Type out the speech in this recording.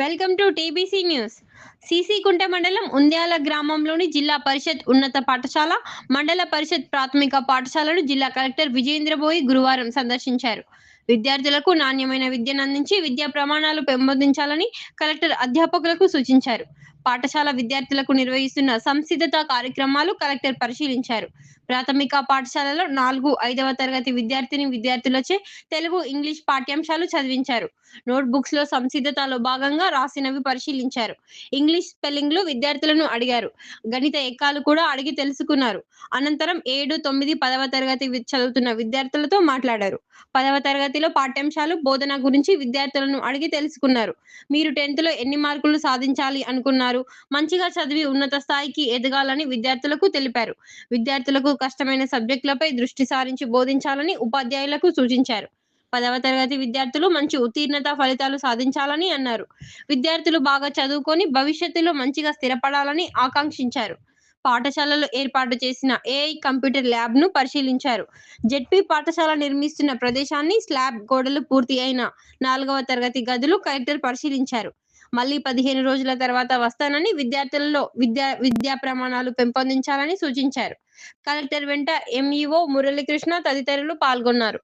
Welcome to TBC news. CC Kunta మండలం ఉంద్యాల గ్రామంలోని జిల్లా పరిషత్ ఉన్నత పాఠశాల మండల పరిషత్ ప్రాథమిక పాఠశాలను జిల్లా కలెక్టర్ విజయేంద్రబోయి గురువారం సందర్శించారు. విద్యార్థులకు నాణ్యమైన విద్యను అందించి విద్యా ప్రమాణాలు పెంపొందించాలని కలెక్టర్ అధ్యాపకులకు సూచించారు. పాఠశాల విద్యార్థులకు నిర్వహిస్తున్న సంసిద్ధత కార్యక్రమాలు కలెక్టర్ పరిశీలించారు. ప్రాథమిక పాఠశాలలో నాలుగు ఐదవ తరగతి విద్యార్థిని విద్యార్థులచే తెలుగు ఇంగ్లీష్ పాఠ్యాంశాలు చదివించారు. నోట్ బుక్స్లో సంసిద్ధతలో భాగంగా రాసినవి పరిశీలించారు. ఇంగ్లీష్ స్పెల్లింగ్లు విద్యార్థులను అడిగారు. గణిత ఎక్కాలు కూడా అడిగి తెలుసుకున్నారు. అనంతరం ఏడు తొమ్మిది పదవ తరగతి చదువుతున్న విద్యార్థులతో మాట్లాడారు. పదవ తరగతిలో పాఠ్యాంశాలు బోధన గురించి విద్యార్థులను అడిగి తెలుసుకున్నారు. మీరు టెన్త్లో ఎన్ని మార్కులు సాధించాలి అనుకున్నారు? మంచిగా చదివి ఉన్నత స్థాయికి ఎదగాలని విద్యార్థులకు తెలిపారు. విద్యార్థులకు కష్టమైన సబ్జెక్టులపై దృష్టి సారించి బోధించాలని ఉపాధ్యాయులకు సూచించారు. పదవ తరగతి విద్యార్థులు మంచి ఉత్తీర్ణత ఫలితాలు సాధించాలని అన్నారు. విద్యార్థులు బాగా చదువుకొని భవిష్యత్తులో మంచిగా స్థిరపడాలని ఆకాంక్షించారు. పాఠశాలలో ఏర్పాటు చేసిన ఏఐ కంప్యూటర్ ల్యాబ్ను పరిశీలించారు జెడ్పీ పాఠశాల నిర్మిస్తున్న ప్రదేశాన్ని స్లాబ్ గోడలు పూర్తి అయిన నాలుగవ తరగతి గదులు కలెక్టర్ పరిశీలించారు. మళ్ళీ పదిహేను రోజుల తర్వాత వస్తానని విద్యార్థులలో విద్యా విద్యా ప్రమాణాలు పెంపొందించాలని సూచించారు. కలెక్టర్ వెంట ఎంఈఓ మురళీకృష్ణ తదితరులు పాల్గొన్నారు.